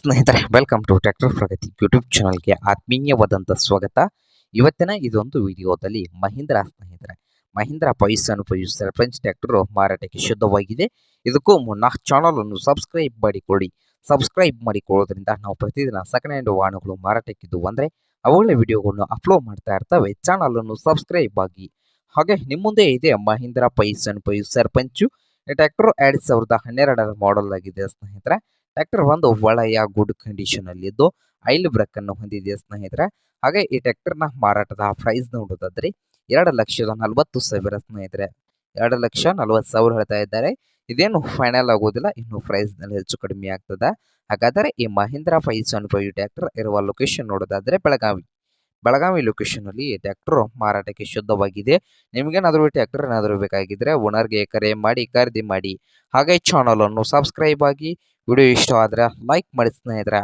ಸ್ನೇಹಿತರೆ welcome to tractor Pragati YouTube ಚಾನಲ್ಗೆ ಆತ್ಮೀಯವಾದಂಥ ಸ್ವಾಗತ. ಇವತ್ತಿನ ಇದೊಂದು ವಿಡಿಯೋದಲ್ಲಿ ಮಹೀಂದ್ರ ಸ್ನೇಹಿತರೆ, ಮಹೀಂದ್ರ ಪೈಸನ್ ಪೈಸ್ ಸರ್ಪಂಚ್ ಟ್ರ್ಯಾಕ್ಟರ್ ಮಾರಾಟಕ್ಕೆ ಶುದ್ಧವಾಗಿದೆ ಇದಕ್ಕೂ ಮುನ್ನ ಚಾನಲನ್ನು ಸಬ್ಸ್ಕ್ರೈಬ್ ಮಾಡಿಕೊಳ್ಳಿ. ಸಬ್ಸ್ಕ್ರೈಬ್ ಮಾಡಿಕೊಳ್ಳೋದ್ರಿಂದ ನಾವು ಪ್ರತಿದಿನ ಸೆಕೆಂಡ್ ಹ್ಯಾಂಡ್ ವಾಹನಗಳು ಮಾರಾಟಕ್ಕಿದ್ದು ಅಂದರೆ ಅವುಗಳ ವಿಡಿಯೋಗಳನ್ನು ಅಪ್ಲೋಡ್ ಮಾಡ್ತಾ ಇರ್ತವೆ. ಚಾನಲ್ ಅನ್ನು ಸಬ್ಸ್ಕ್ರೈಬ್ ಆಗಿ. ಹಾಗೆ ನಿಮ್ಮ ಮುಂದೆ ಇದೆ ಮಹೀಂದ್ರ ಪೈಸನ್ ಪೈಸ್ ಸರ್ಪಂಚು ಟ್ರ್ಯಾಕ್ಟರ್ ಎರಡ್ ಸಾವಿರದ ಹನ್ನೆರಡರ ಮಾಡೆಲ್ ಆಗಿದೆ ಸ್ನೇಹಿತರೆ. ಟ್ರ್ಯಾಕ್ಟರ್ ಒಂದು ಒಳ್ಳೆಯ ಗುಡ್ ಕಂಡೀಷನ್ ಅಲ್ಲಿ ಇದ್ದು ಐಲ್ ಬ್ರೇಕ್ ಅನ್ನು ಹೊಂದಿದೆ ಸ್ನೇಹಿತರೆ. ಹಾಗೆ ಈ ಟ್ರ್ಯಾಕ್ಟರ್ನ ಮಾರಾಟದ ಪ್ರೈಸ್ ನೋಡೋದಾದ್ರೆ ಎರಡು ಲಕ್ಷದ ನಲವತ್ತು ಸಾವಿರ ಸ್ನೇಹಿತರೆ. ಎರಡು ಲಕ್ಷ ನಲವತ್ತು ಸಾವಿರ ಹೇಳ್ತಾ ಇದ್ದಾರೆ. ಇದೇನು ಫೈನಲ್ ಆಗೋದಿಲ್ಲ, ಇನ್ನು ಪ್ರೈಸ್ನಲ್ಲಿ ಹೆಚ್ಚು ಕಡಿಮೆ ಆಗ್ತದೆ. ಹಾಗಾದರೆ ಈ Mahindra five seven five tractor ಇರುವ ಲೊಕೇಶನ್ ನೋಡೋದಾದ್ರೆ ಬೆಳಗಾವಿ. ಬೆಳಗಾವಿ ಲೊಕೇಶನ್ ಅಲ್ಲಿ ಈ ಟ್ರ್ಯಾಕ್ಟರ್ ಮಾರಾಟಕ್ಕೆ ಶುದ್ಧವಾಗಿದೆ. ನಿಮಗೇನಾದರೂ ಟ್ರ್ಯಾಕ್ಟರ್ ಏನಾದರೂ ಬೇಕಾಗಿದ್ರೆ ಓನರ್ಗೆ ಕರೆ ಮಾಡಿ, ಖರೀದಿ ಮಾಡಿ. ಹಾಗೆ ಚಾನಲ್ ಅನ್ನು ಸಬ್ಸ್ಕ್ರೈಬ್ ಆಗಿ ವಿಡಿಯೋ ಇಷ್ಟ ಆದ್ರೆ ಲೈಕ್ ಮಾಡಿ ಸ್ನೇಹಿತರೆ.